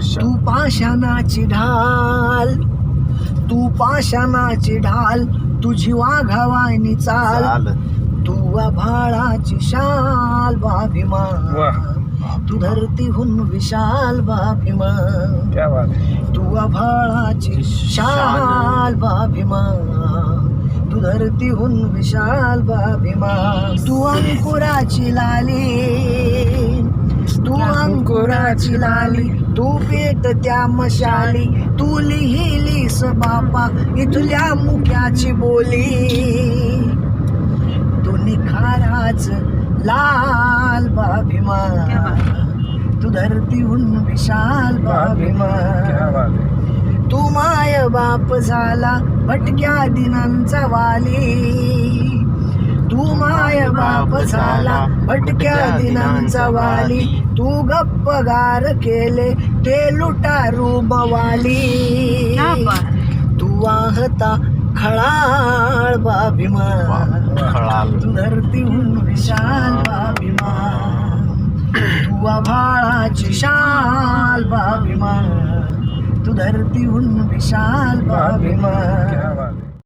तू पाषाणाची ढाल. तू पाषाणाची ढाल तुझी वाघावानी चाल. चाल. तू आभाळाची शाल बाभिमान. तू धरतीहून विशाल बाभिमान. क्या बात तू आभाळाची शाल बाभिमान. तू धरतीहून विशाल बाभिमान. तू अंकुराची लाली. अंकुराची लाली. तू पेट त्या मशाली. तू लिहिलीस बापा इथल्या मुक्याची बोली. तू निखाराच लाल बाभिमान तू धरतीहून विशाल है. तू माय बाप झाला भटक्या दिनांचा वाली. बाप झाला भटक्या दिनांचा वाली. तू गप्पगार केले ते लुटारू बवाली. तू वाहता खळाळ बाभिमान धरतीहून विशाल बाभिमान तू आभाळाची शाल बाभिमान तू धरतीहून विशाल बाभिमान क्या बात